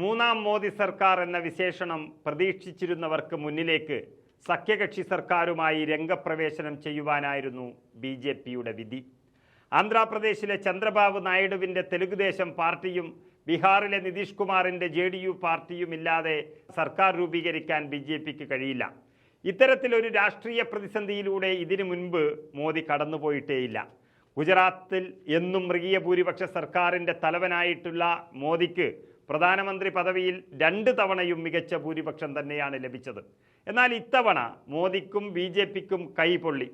മൂന്നാം മോദി സർക്കാർ എന്ന വിശേഷണം പ്രതീക്ഷിച്ചിരുന്നവർക്ക് മുന്നിലേക്ക് സഖ്യകക്ഷി സർക്കാരുമായി രംഗപ്രവേശനം ചെയ്യുവാനായിരുന്നു ബി ജെ പിയുടെ വിധി. ആന്ധ്രാപ്രദേശിലെ ചന്ദ്രബാബു നായിഡുവിന്റെ തെലുഗുദേശം പാർട്ടിയും ബീഹാറിലെ നിതീഷ് കുമാറിന്റെ ജെ ഡി യു പാർട്ടിയും ഇല്ലാതെ സർക്കാർ രൂപീകരിക്കാൻ ബി ജെ പിക്ക് കഴിയില്ല. ഇത്തരത്തിലൊരു രാഷ്ട്രീയ പ്രതിസന്ധിയിലൂടെ ഇതിനു മുൻപ് മോദി കടന്നുപോയിട്ടേയില്ല. ഗുജറാത്തിൽ എന്നും മൃഗീയ ഭൂരിപക്ഷ സർക്കാരിന്റെ തലവനായിട്ടുള്ള മോദിക്ക് പ്രധാനമന്ത്രി പദവിയിൽ രണ്ട് തവണയും മികച്ച ഭൂരിപക്ഷം തന്നെയാണ് ലഭിച്ചത്. എന്നാൽ ഇത്തവണ മോദിക്കും ബി ജെ പിക്കും കൈപൊള്ളി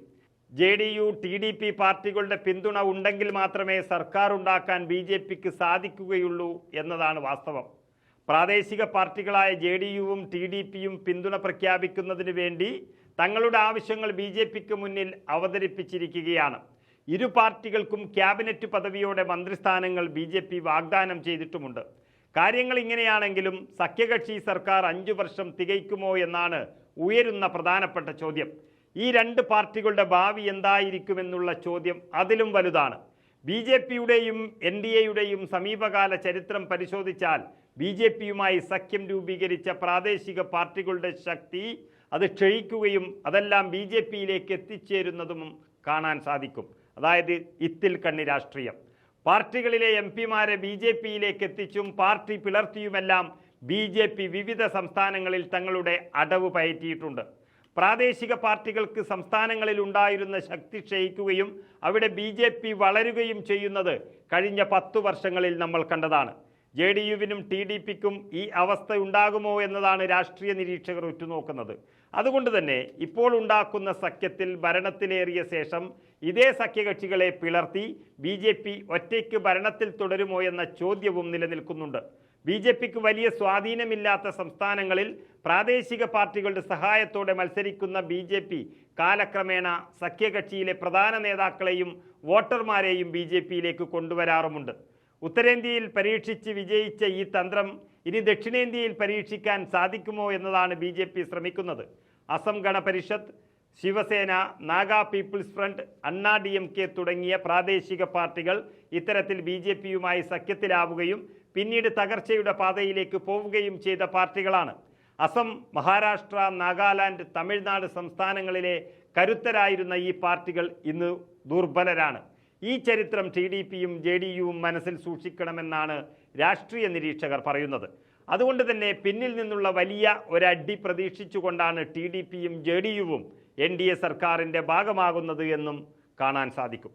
J D U T D P പാർട്ടികളുടെ പിന്തുണ ഉണ്ടെങ്കിൽ മാത്രമേ സർക്കാർ ഉണ്ടാക്കാൻ ബി ജെ പിക്ക് സാധിക്കുകയുള്ളൂ എന്നതാണ് വാസ്തവം. പ്രാദേശിക പാർട്ടികളായ ജെ ഡി യുവും ടി ഡി പിയും പിന്തുണ പ്രഖ്യാപിക്കുന്നതിന് വേണ്ടി തങ്ങളുടെ ആവശ്യങ്ങൾ ബി ജെ പിക്ക് മുന്നിൽ അവതരിപ്പിച്ചിരിക്കുകയാണ്. ഇരു പാർട്ടികൾക്കും ക്യാബിനറ്റ് പദവിയോടെ മന്ത്രിസ്ഥാനങ്ങൾ ബി ജെ പി വാഗ്ദാനം ചെയ്തിട്ടുമുണ്ട്. കാര്യങ്ങൾ ഇങ്ങനെയാണെങ്കിലും സഖ്യകക്ഷി സർക്കാർ അഞ്ചു വർഷം തികയ്ക്കുമോ എന്നാണ് ഉയരുന്ന പ്രധാനപ്പെട്ട ചോദ്യം. ഈ രണ്ട് പാർട്ടികളുടെ ഭാവി എന്തായിരിക്കുമെന്നുള്ള ചോദ്യം അതിലും വലുതാണ്. ബി ജെ പിയുടെയും എൻ ഡി എയുടെയും സമീപകാല ചരിത്രം പരിശോധിച്ചാൽ ബി ജെ പിയുമായി സഖ്യം രൂപീകരിച്ച പ്രാദേശിക പാർട്ടികളുടെ ശക്തി അത് ക്ഷയിക്കുകയും അതെല്ലാം ബി ജെ പിയിലേക്ക് എത്തിച്ചേരുന്നതും കാണാൻ സാധിക്കും. അതായത് ഇത്തിൽ കണ്ണി രാഷ്ട്രീയം. പാർട്ടികളിലെ എം പിമാരെ ബി ജെ പിയിലേക്ക് എത്തിച്ചും പാർട്ടി പിളർത്തിയുമെല്ലാം ബി ജെ പി വിവിധ സംസ്ഥാനങ്ങളിൽ തങ്ങളുടെ അടവ് പയറ്റിയിട്ടുണ്ട്. പ്രാദേശിക പാർട്ടികൾക്ക് സംസ്ഥാനങ്ങളിൽ ഉണ്ടായിരുന്ന ശക്തി ക്ഷയിക്കുകയും അവിടെ ബി ജെ പി വളരുകയും ചെയ്യുന്നത് കഴിഞ്ഞ പത്തു വർഷങ്ങളിൽ നമ്മൾ കണ്ടതാണ്. ജെ ഡി യുവിനും ടി ഡി പിക്കും ഈ അവസ്ഥ ഉണ്ടാകുമോ എന്നതാണ് രാഷ്ട്രീയ നിരീക്ഷകർ ഉറ്റുനോക്കുന്നത്. അതുകൊണ്ട് തന്നെ ഇപ്പോൾ ഉണ്ടാക്കുന്ന സഖ്യത്തിൽ ഭരണത്തിലേറിയ ശേഷം ഇതേ സഖ്യകക്ഷികളെ പിളർത്തി ബി ജെ പി ഒറ്റയ്ക്ക് ഭരണത്തിൽ തുടരുമോ എന്ന ചോദ്യവും നിലനിൽക്കുന്നുണ്ട്. ബി ജെ പിക്ക് വലിയ സ്വാധീനമില്ലാത്ത സംസ്ഥാനങ്ങളിൽ പ്രാദേശിക പാർട്ടികളുടെ സഹായത്തോടെ മത്സരിക്കുന്ന ബി ജെ പി കാലക്രമേണ സഖ്യകക്ഷിയിലെ പ്രധാന നേതാക്കളെയും വോട്ടർമാരെയും ബി ജെ പിയിലേക്ക് കൊണ്ടുവരാറുമുണ്ട്. ഉത്തരേന്ത്യയിൽ പരീക്ഷിച്ച് വിജയിച്ച ഈ തന്ത്രം ഇനി ദക്ഷിണേന്ത്യയിൽ പരീക്ഷിക്കാൻ സാധിക്കുമോ എന്നതാണ് ബി ശ്രമിക്കുന്നത്. Assam Gana Parishad Shiv Sena Naga people's front Anna D M K തുടങ്ങിയ പ്രാദേശിക പാർട്ടികൾ ഇത്തരത്തിൽ ബി ജെ പിയുമായി സഖ്യത്തിലാവുകയും പിന്നീട് തകർച്ചയുടെ പാതയിലേക്ക് പോവുകയും ചെയ്ത പാർട്ടികളാണ്. അസം മഹാരാഷ്ട്ര നാഗാലാൻഡ് തമിഴ്നാട് സംസ്ഥാനങ്ങളിലെ കരുത്തരായിരുന്ന ഈ പാർട്ടികൾ ഇന്ന് ദുർബലരാണ്. ഈ ചരിത്രം ടി ഡി പിയും ജെ ഡി യുവും മനസ്സിൽ സൂക്ഷിക്കണമെന്നാണ് രാഷ്ട്രീയ നിരീക്ഷകർ പറയുന്നത്. അതുകൊണ്ട് തന്നെ പിന്നിൽ നിന്നുള്ള വലിയ ഒരടി പ്രതീക്ഷിച്ചുകൊണ്ടാണ് ടി ഡി പിയും ജെ ഡി യുവും എൻ ഡി എ സർക്കാരിന്റെ ഭാഗമാകുന്നത് എന്നും കാണാൻ സാധിക്കും